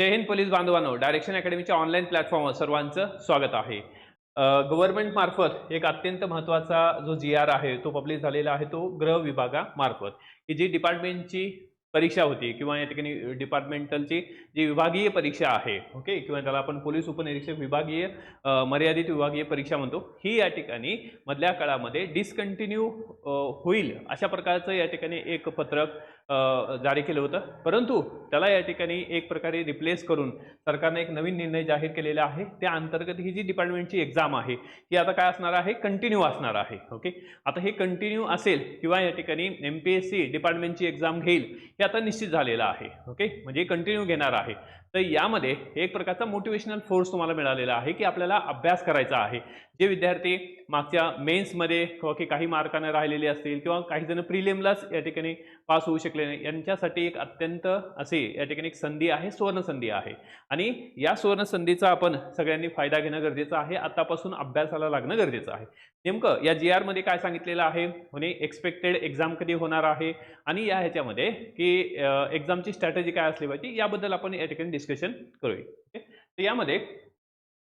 जय Hind police बांधवांनो. Direction अकॅडमीच्या online प्लॅटफॉर्मवर सर्वांचं स्वागत आहे. गव्हर्नमेंट मार्फत एक अत्यंत महत्त्वाचा जो जी आर आहे तो पब्लिश झालेला आहे तो गृह विभागामार्फत. ही जी डिपार्टमेंटची परीक्षा होती किंवा या ठिकाणी डिपार्टमेंटलची जी विभागीय परीक्षा आहे ओके किंवा त्याला आपण पोलीस उपनिरीक्षक विभागीय मर्यादित विभागीय परीक्षा म्हणतो ही या ठिकाणी मधल्या काळामध्ये डिसकंटिन्यू होईल अशा प्रकारचं या ठिकाणी एक पत्रक जारी केलं होतं. परंतु त्याला या ठिकाणी एक प्रकारे रिप्लेस करून सरकारने एक नवीन निर्णय जाहीर केलेला आहे. त्या अंतर्गत ही जी डिपार्टमेंटची एक्झाम आहे ही आता काय असणार आहे? कंटिन्यू असणार आहे. ओके आता हे कंटिन्यू असेल किंवा या ठिकाणी एम पी एस सी डिपार्टमेंटची एक्झाम घेईल हे आता निश्चित झालेलं आहे. ओके म्हणजे कंटिन्यू घेणार आहे. तर यामध्ये एक प्रकारचा मोटिवेशनल फोर्स तुम्हाला मिळालेला आहे की आपल्याला अभ्यास करायचा आहे. जे विद्यार्थी मागच्या मेन्समध्ये किंवा की काही मार्काने राहिलेले असतील किंवा काही जण प्रिलियमलाच या ठिकाणी पास होऊ शकले नाही. यांच्यासाठी एक अत्यंत असे या ठिकाणी एक संधी आहे सुवर्णसंधी आहे. आणि या सुवर्ण संधीचा आपण सगळ्यांनी फायदा घेणं गरजेचं आहे. आतापासून अभ्यासाला लागणं गरजेचं आहे. नेमकं या जी आरमध्ये काय सांगितलेलं आहे? म्हणजे एक्सपेक्टेड एक्झाम कधी होणार आहे? आणि या ह्याच्यामध्ये की एक्झामची स्ट्रॅटेजी काय असली पाहिजे? याबद्दल आपण या ठिकाणी डिस्कशन करूया. ओके? तर यामध्ये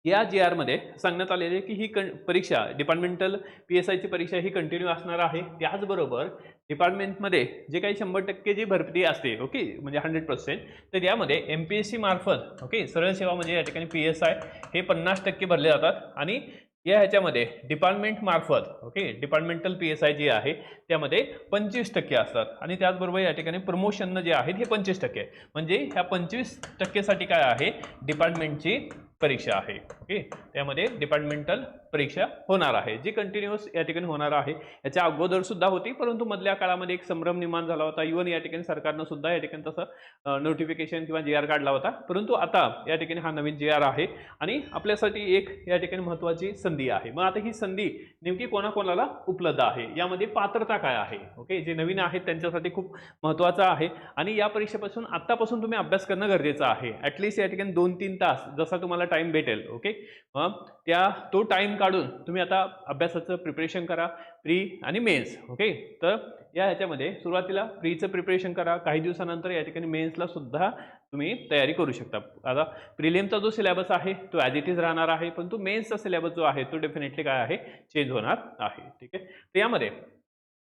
या जी आरमध्ये सांगण्यात आलेले आहे की ही कं परीक्षा डिपार्टमेंटल पी एस आयची परीक्षा ही कंटिन्यू असणार आहे. त्याचबरोबर डिपार्टमेंटमध्ये जे काही शंभर टक्के जी भरती असते ओके म्हणजे हंड्रेड पर्सेंट तर यामध्ये एम पी एस सी मार्फत ओके सरळ सेवा म्हणजे या ठिकाणी पी एस आय हे पन्नास टक्के भरले जातात. आणि या ह्याच्यामध्ये डिपार्टमेंट मार्फत okay departmental P S I जी आहे त्यामध्ये पंचवीस टक्के असतात. आणि त्याचबरोबर या ठिकाणी प्रमोशननं जे आहेत हे पंचवीस टक्के. म्हणजे ह्या पंचवीस टक्केसाठी काय आहे? डिपार्टमेंटची परीक्षा आहे ओके त्यामध्ये डिपार्टमेंटल परीक्षा होणार आहे. जी कंटिन्युअस या ठिकाणी होणार आहे याच्या अगोदर सुद्धा होती परंतु मधल्या काळामध्ये एक संभ्रम निर्माण झाला होता. इव्हन या ठिकाणी सरकारनं सुद्धा या ठिकाणी तसं नोटिफिकेशन किंवा जी आर काढला होता. परंतु आता या ठिकाणी हा नवीन जी आर आहे. आणि आपल्यासाठी एक या ठिकाणी महत्त्वाची संधी आहे. मग आता ही संधी नेमकी कोणाकोणाला उपलब्ध आहे? यामध्ये पात्रता काय आहे? ओके? जे नवीन आहेत त्यांच्यासाठी खूप महत्त्वाचं आहे. आणि या परीक्षेपासून आत्तापासून तुम्ही अभ्यास करणं गरजेचं आहे. ॲटलिस्ट या ठिकाणी दोन तीन तास जसा तुम्हाला टाईम भेटेल. ओके? मग त्या तो टाईम काढून तुम्ही आता अभ्यासाचं प्रिपरेशन करा. प्री आणि मेन्स ओके? तर या ह्याच्यामध्ये सुरुवातीला प्रीचं प्रिपरेशन करा. काही दिवसानंतर या ठिकाणी मेन्सला सुद्धा तुम्ही तयारी करू शकता. आता प्रिलिमचा जो सिलेबस आहे तो ॲज इट इज राहणार आहे पण तो मेन्सचा सिलेबस जो आहे तो डेफिनेटली काय आहे? चेंज होणार आहे. ठीक आहे? तर यामध्ये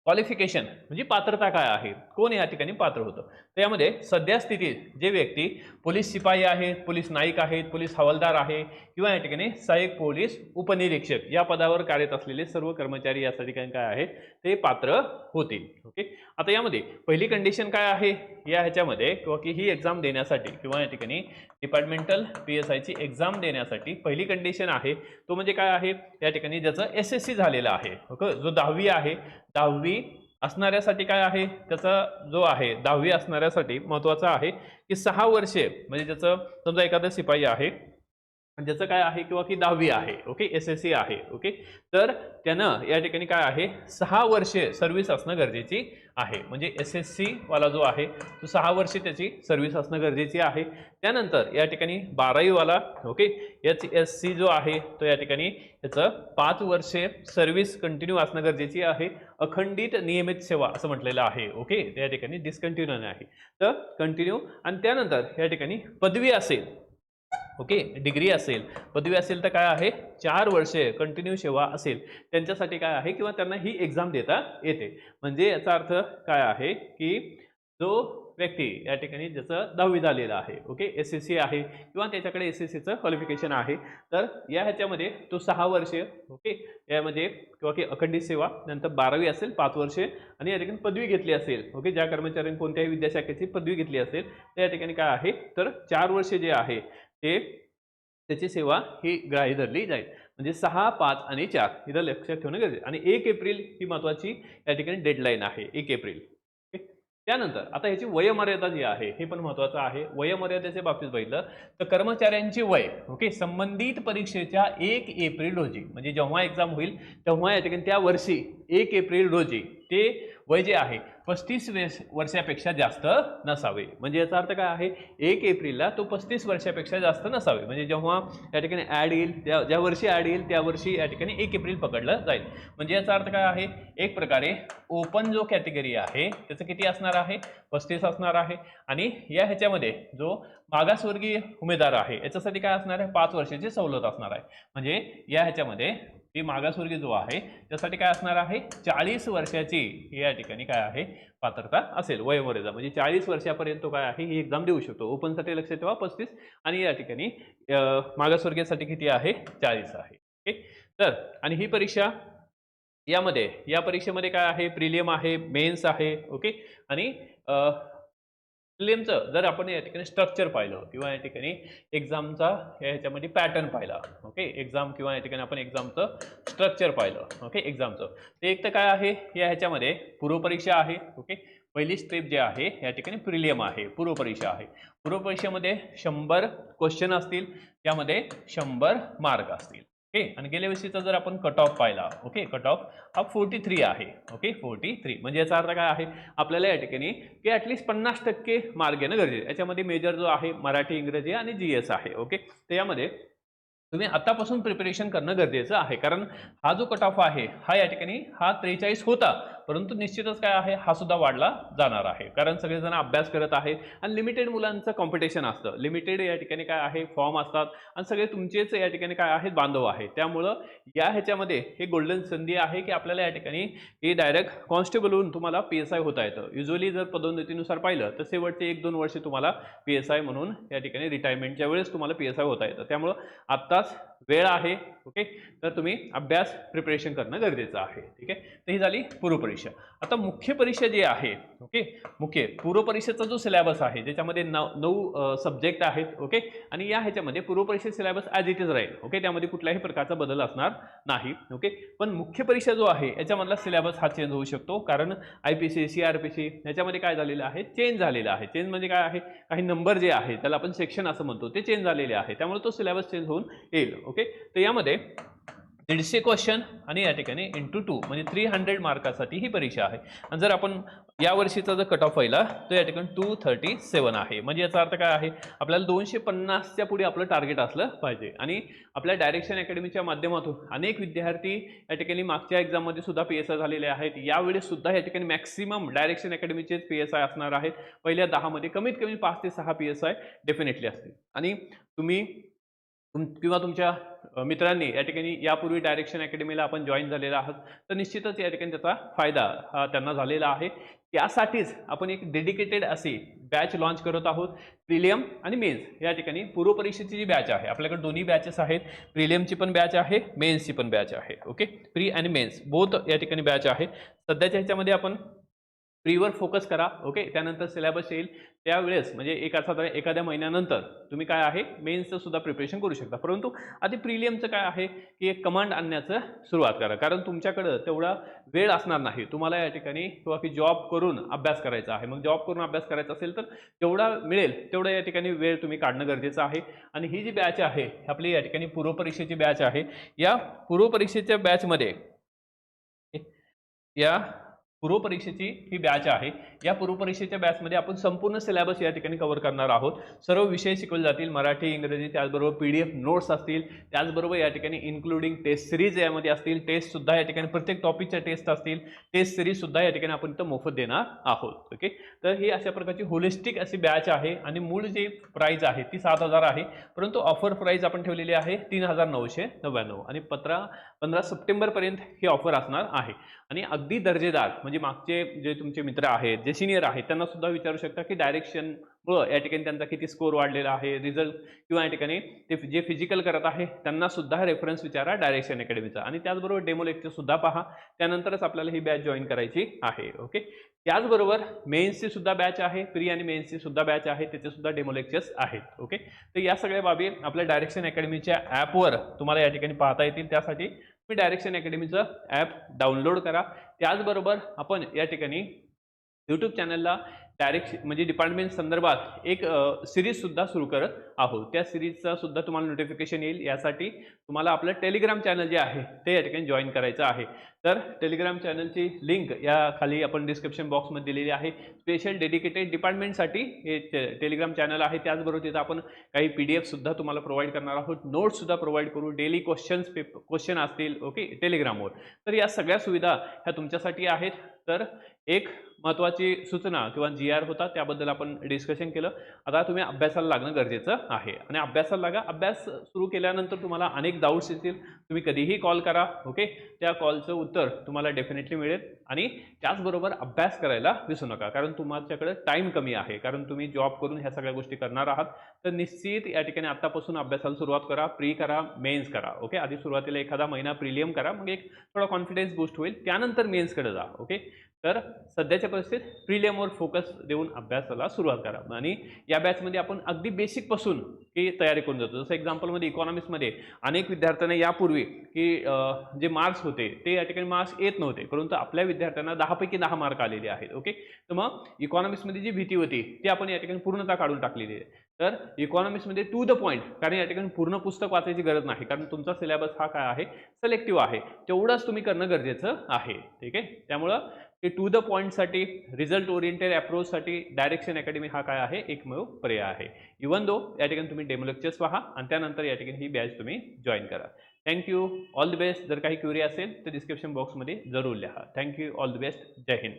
क्वालिफिकेशन म्हणजे पात्रता काय आहे? कोण या ठिकाणी पात्र होतं? तर यामध्ये सध्या स्थितीत जे व्यक्ती पोलीस शिपाई आहेत पोलीस नाईक आहेत पोलीस हवालदार आहे किंवा या ठिकाणी सहाय्यक पोलीस उपनिरीक्षक या पदावर कार्यरत असलेले सर्व कर्मचारी या ठिकाणी काय आहेत? ते पात्र होतील. ओके आता यामध्ये पहिली कंडिशन काय आहे? या ह्याच्यामध्ये किंवा की ही एक्झाम देण्यासाठी किंवा या ठिकाणी डिपार्टमेंटल पी एस आयची एक्झाम देण्यासाठी पहिली कंडिशन आहे. तो म्हणजे काय आहे? या ठिकाणी ज्याचं एस एस सी झालेलं आहे. ओके? जो दहावी आहे. दहावी असणाऱ्यासाठी काय आहे? त्याचा जो आहे दहावी असणाऱ्यासाठी महत्त्वाचं आहे की सहा वर्षे म्हणजे ज्याचं समजा एखादा शिपाई आहे ज्याचं काय आहे किंवा की दहावी आहे ओके? एस एस सी आहे ओके? तर त्यानं या ठिकाणी काय आहे? सहा वर्षे सर्व्हिस असणं गरजेची आहे. म्हणजे एस एस सीवाला जो आहे तो सहा वर्षे त्याची सर्व्हिस असणं गरजेची आहे. त्यानंतर या ठिकाणी बारावीवाला ओके? एच एस सी जो आहे तो या ठिकाणी याचं पाच वर्षे सर्व्हिस कंटिन्यू असणं गरजेची आहे. अखंडित नियमित सेवा असं म्हटलेलं आहे ओके? त्या ठिकाणी डिस्कंटिन्यू नाही आहे. तर कंटिन्यू आणि त्यानंतर या ठिकाणी पदवी असेल ओके? डिग्री असेल. पदवी असेल तर काय आहे? चार वर्षे कंटिन्यू सेवा असेल. त्यांच्यासाठी काय आहे? किंवा त्यांना ही एक्झाम देता येते. म्हणजे याचा अर्थ काय आहे? की जो व्यक्ती या ठिकाणी ज्याचं दहावी झालेलं आहे ओके? एस एस सी आहे. किंवा त्याच्याकडे एस एस सीचं क्वालिफिकेशन आहे. तर या ह्याच्यामध्ये तो सहा वर्षे ओके? यामध्ये किंवा की अखंडित सेवा नंतर बारावी असेल पाच वर्षे आणि या ठिकाणी पदवी घेतली असेल ओके? ज्या कर्मचाऱ्यांनी कोणत्याही विद्याशाखेची पदवी घेतली असेल तर या ठिकाणी काय आहे? तर चार वर्षे जे आहे ते त्याची सेवा ही ग्राही धरली जाईल. म्हणजे सहा पाच आणि चार इथं लक्षात ठेवणं गरजेचं आणि एक एप्रिल ही महत्त्वाची या ठिकाणी डेडलाईन आहे एक एप्रिल. त्यानंतर आता ह्याची वयमर्यादा जी आहे हे पण महत्त्वाचं आहे. वयमर्यादेच्या बाबतीत बघितलं तर कर्मचाऱ्यांची वय ओके? संबंधित परीक्षेच्या एक एप्रिल रोजी म्हणजे जेव्हा एक्झाम होईल तेव्हा या ठिकाणी त्या वर्षी एक एप्रिल रोजी ते वय जे आहे पस्तीस वर्षापेक्षा जास्त नसावे. म्हणजे याचा अर्थ काय आहे? एक एप्रिलला तो पस्तीस वर्षापेक्षा जास्त नसावे. म्हणजे जेव्हा या ठिकाणी ॲड येईल त्या ज्या वर्षी ॲड येईल त्या वर्षी या ठिकाणी एक एप्रिल पकडलं जाईल. म्हणजे याचा अर्थ काय आहे? एक प्रकारे ओपन जो कॅटेगरी आहे त्याचं किती असणार आहे? पस्तीस असणार आहे. आणि या ह्याच्यामध्ये जो मागासवर्गीय उमेदवार आहे याच्यासाठी काय असणार आहे? पाच वर्षाची सवलत असणार आहे. म्हणजे या ह्याच्यामध्ये ती मागासवर्गीय जो आहे त्यासाठी काय असणार आहे? चाळीस वर्षाची या ठिकाणी काय आहे? पात्रता असेल वयोमर्यादा. म्हणजे चाळीस वर्षापर्यंत काय आहे ही एक्झाम देऊ शकतो. ओपनसाठी लक्ष ठेवा पस्तीस. आणि या ठिकाणी मागासवर्गीयसाठी किती आहे? चाळीस आहे. ओके? तर आणि ही परीक्षा यामध्ये या परीक्षेमध्ये काय आहे? प्रिलियम आहे मेन्स आहे. ओके? आणि प्रिलियमचं जर आपण या ठिकाणी स्ट्रक्चर पाहिलं किंवा या ठिकाणी एक्झामचा या ह्याच्यामध्ये पॅटर्न पाहिला ओके एक्झाम किंवा या ठिकाणी आपण एक्झामचं स्ट्रक्चर पाहिलं ओके एक्झामचं ते एक तर काय आहे? या ह्याच्यामध्ये पूर्वपरीक्षा आहे ओके पहिली स्टेप जे आहे या ठिकाणी प्रिलियम आहे पूर्वपरीक्षा आहे. पूर्वपरीक्षेमध्ये शंभर क्वेश्चन असतील त्यामध्ये शंभर मार्क असतील. ओके? आणि गेल्या वर्षीचा जर आपण कट ऑफ पाहिला ओके? कट ऑफ हा फोर्टी थ्री आहे ओके? फोर्टी थ्री म्हणजे याचा अर्थ काय आहे? आपल्याला या ठिकाणी की ॲटलिस्ट पन्नास टक्के मार्क घेणं गरजेचं याच्यामध्ये मेजर जो आहे मराठी इंग्रजी आणि जी एस आहे ओके? तर यामध्ये तुम्ही आतापासून प्रिपरेशन करणं गरजेचं आहे. कारण हा जो कट ऑफ आहे हा या ठिकाणी हा त्रेचाळीस होता. परंतु निश्चितच काय आहे हा सुद्धा वाढला जाणार आहे. कारण सगळेजण अभ्यास करत आहे आणि लिमिटेड मुलांचं कॉम्पिटिशन असतं. लिमिटेड या ठिकाणी काय आहे फॉर्म असतात आणि सगळे तुमचेच या ठिकाणी काय आहेत बांधव आहे त्यामुळं या ह्याच्यामध्ये हे गोल्डन संधी आहे की आपल्याला या ठिकाणी हे डायरेक्ट कॉन्स्टेबल होऊन तुम्हाला पी एस आय होता येतं. युजली जर पदोन्नतीनुसार पाहिलं तर शेवटचे एक दोन वर्ष तुम्हाला पी एस आय म्हणून या ठिकाणी रिटायरमेंटच्या वेळेस तुम्हाला पी एस आय होता येतं. त्यामुळं आत्ताच वेळ आहे ओके तर तुम्ही अभ्यास प्रिपरेशन करणं गरजेचं आहे ठीक आहे? तर ही झाली पूर्वपरीक्षा आता मुख्य परीक्षा जी आहे ओके? मुख्य पूर्वपरीक्षेचा जो सिलेबस आहे ज्याच्यामध्ये नऊ नऊ सब्जेक्ट आहेत ओके? आणि या ह्याच्यामध्ये पूर्व पूर्वपरीक्षा सिलेबस ॲज इट इज राहील ओके? त्यामध्ये कुठल्याही प्रकारचा बदल असणार नाही ओके? पण मुख्य परीक्षा जो आहे याच्यामधला सिलेबस हा चेंज होऊ शकतो कारण I P C C R P C याच्यामध्ये काय झालेलं आहे? चेंज झालेलं आहे. चेंज म्हणजे काय आहे? काही नंबर जे आहे त्याला आपण सेक्शन असं म्हणतो ते चेंज झालेले आहे. त्यामुळे तो सिलेबस चेंज होऊन येईल ओके? तर यामध्ये दीडशे क्वेश्चन आणि या ठिकाणी इंटू टू म्हणजे थ्री हंड्रेड मार्कासाठी ही परीक्षा आहे. आणि जर आपण या वर्षीचा जर कट ऑफ पहिला तर या ठिकाणी टू थर्टी सेवन आहे. म्हणजे याचा अर्थ काय आहे? आपल्याला दोनशे पन्नासच्या पुढे आपलं टार्गेट असलं पाहिजे. आणि आपल्या डायरेक्शन अकॅडमीच्या माध्यमातून अनेक विद्यार्थी या ठिकाणी मागच्या एक्झाममध्ये सुद्धा पी एस आय झालेले आहेत. यावेळेस सुद्धा या ठिकाणी मॅक्सिमम डायरेक्शन अकॅडमीचेच पी एस आय असणार आहेत. पहिल्या दहामध्ये कमीत कमी पाच ते सहा पी एस आय डेफिनेटली असतील. आणि तुम्ही तुम किंवा तुमच्या मित्रांनी या ठिकाणी यापूर्वी डायरेक्शन अकॅडमीला आपण जॉईन झालेला आहात तर निश्चितच या ठिकाणी त्याचा फायदा हा त्यांना झालेला आहे. त्यासाठीच आपण एक डेडिकेटेड अशी बॅच लॉन्च करत आहोत प्रिलियम आणि मेन्स. या ठिकाणी पूर्वपरीक्षेची जी बॅच आहे आपल्याकडे दोन्ही बॅचेस आहेत. प्रिलियमची पण बॅच आहे मेन्सची पण बॅच आहे ओके प्री आणि मेन्स बोथ या ठिकाणी बॅच आहे. सध्याच्या ह्याच्यामध्ये आपण प्रीवर फोकस करा ओके त्यानंतर सिलेबस येईल. त्यावेळेस म्हणजे एक अर्थात एखाद्या महिन्यानंतर तुम्ही काय आहे मेन्सचं सुद्धा प्रिपरेशन करू शकता. परंतु आधी प्रिलियमचं काय आहे की एक कमांड आणण्याचं सुरुवात करा. कारण तुमच्याकडं तेवढा वेळ असणार नाही. तुम्हाला या ठिकाणी किंवा की जॉब करून अभ्यास करायचा आहे. मग जॉब करून अभ्यास करायचा असेल तर जेवढा मिळेल तेवढा या ठिकाणी वेळ तुम्ही काढणं गरजेचं आहे. आणि ही जी बॅच आहे आपली या ठिकाणी पूर्वपरीक्षेची बॅच आहे. या पूर्वपरीक्षेच्या बॅचमध्ये या पूर्वपरीक्षेची ही बॅच आहे. या पूर्वपरीक्षेच्या बॅचमध्ये आपण संपूर्ण सिलेबस या ठिकाणी कव्हर करणार आहोत. सर्व विषय शिकवले जातील मराठी इंग्रजी त्याचबरोबर पी डी एफ नोट्स असतील त्याचबरोबर या ठिकाणी इन्क्लुडिंग टेस्ट सिरीज यामध्ये असतील टेस्टसुद्धा या ठिकाणी प्रत्येक टॉपिकच्या टेस्ट असतील टेस्ट सिरीजसुद्धा या ठिकाणी आपण इथं मोफत देणार आहोत ओके तर ही अशा प्रकारची होलिस्टिक अशी बॅच आहे आणि मूळ जी प्राईज आहे ती सात हजार आहे परंतु ऑफर प्राईज आपण ठेवलेली आहे तीन हजार नऊशे नव्याण्णव आणि पंधरा पंधरा सप्टेंबरपर्यंत ही ऑफर असणार आहे. आणि अगदी दर्जेदार म्हणजे मागचे जे तुमचे मित्र आहेत जे सिनियर आहेत त्यांना सुद्धा विचारू शकता की डायरेक्शन या ठिकाणी त्यांचा किती स्कोर वाढलेला आहे रिझल्ट किंवा या ठिकाणी ते जे फिजिकल करत आहे त्यांना सुद्धा रेफरन्स विचारा डायरेक्शन अकॅडमीचा आणि त्याचबरोबर डेमो लेक्चर सुद्धा पहा त्यानंतरच आपल्याला ही बॅच जॉईन करायची आहे ओके त्याचबरोबर मेन्सची सुद्धा बॅच आहे प्री आणि मेन्सची सुद्धा बॅच आहे त्याचे सुद्धा डेमो लेक्चर्स आहेत ओके तर या सगळ्या बाबी आपल्या डायरेक्शन अकॅडमीच्या ॲपवर तुम्हाला या ठिकाणी पाहता येतील. त्यासाठी तुम्ही डायरेक्शन अकॅडमीचं ॲप डाउनलोड करा. त्याचबरोबर आपण या ठिकाणी यूट्यूब चॅनलला डायरेक्ट म्हणजे डिपार्टमेंट संदर्भात एक सिरीजसुद्धा सुरू करत आहोत. त्या सिरीजचा सुद्धा तुम्हाला नोटिफिकेशन येईल. यासाठी तुम्हाला आपलं टेलिग्राम चॅनल जे आहे ते या ठिकाणी जॉईन करायचं आहे. तर टेलिग्राम चॅनलची लिंक या खाली आपण डिस्क्रिप्शन बॉक्समध्ये दिलेली आहे. स्पेशल डेडिकेटेड डिपार्टमेंटसाठी हे टेलिग्राम चॅनल आहे. त्याचबरोबर तिथं आपण काही पी डी एफसुद्धा तुम्हाला प्रोव्हाइड करणार आहोत. नोट्ससुद्धा प्रोव्हाइड करू. डेली क्वेश्चन्स पेप क्वेश्चन असतील ओके टेलिग्रामवर तर या सगळ्या सुविधा ह्या तुमच्यासाठी आहेत. तर एक महत्त्वाची सूचना किंवा जी आर होता त्याबद्दल आपण डिस्कशन केलं. आता तुम्ही अभ्यासाला लागणं गरजेचं आहे. आणि अभ्यासाला लागा. अभ्यास सुरू केल्यानंतर तुम्हाला अनेक डाऊट्स येतील. तुम्ही कधीही कॉल करा ओके त्या कॉलचं उत्तर तुम्हाला डेफिनेटली मिळेल. आणि त्याचबरोबर अभ्यास करायला विसरू नका. कारण तुमच्याकडे टाईम कमी आहे. कारण तुम्ही जॉब करून ह्या सगळ्या गोष्टी करणार आहात. तर निश्चित या ठिकाणी आत्तापासून अभ्यासाला सुरुवात करा. प्री करा मेन्स करा ओके आधी सुरुवातीला एखादा महिना प्रिलियम करा. मग एक थोडा कॉन्फिडन्स बूस्ट होईल. त्यानंतर मेन्सकडे जा ओके तर सध्याच्या परिस्थितीत प्रिलियमवर फोकस देऊन अभ्यासाला सुरुवात करा. आणि या बॅचमध्ये आपण अगदी बेसिकपासून की तयारी करून जातो. जसं एक्झाम्पलमध्ये इकॉनॉमिक्समध्ये अनेक विद्यार्थ्यांना यापूर्वी की जे मार्क्स होते ते या ठिकाणी मार्क्स येत नव्हते. परंतु आपल्या विद्यार्थ्यांना दहापैकी दहा मार्क आलेले आहेत ओके तर मग इकॉनॉमिक्समध्ये जी भीती होती ती आपण या ठिकाणी पूर्णतः काढून टाकलेली आहे. तर इकॉनॉमिक्समध्ये टू द पॉईंट कारण या ठिकाणी पूर्ण पुस्तक वाचायची गरज नाही कारण तुमचा सिलेबस हा काय आहे? सिलेक्टिव्ह आहे. तेवढंच तुम्ही करणं गरजेचं आहे ठीक आहे? त्यामुळं की टू द पॉईंटसाठी रिझल्ट ओरिएंटेड अप्रोचसाठी डायरेक्शन अकॅडमी हा काय आहे? एकमेव पर्याय आहे. इवन दो या ठिकाणी तुम्ही डेमो लेक्चर्स पहा आणि त्यानंतर या ठिकाणी ही बॅच तुम्ही जॉईन करा. Thank you all the best जर काही क्युरी असेल तर डिस्क्रिप्शन बॉक्समध्ये जरूर लिहा. Thank you all the best Jai Hind.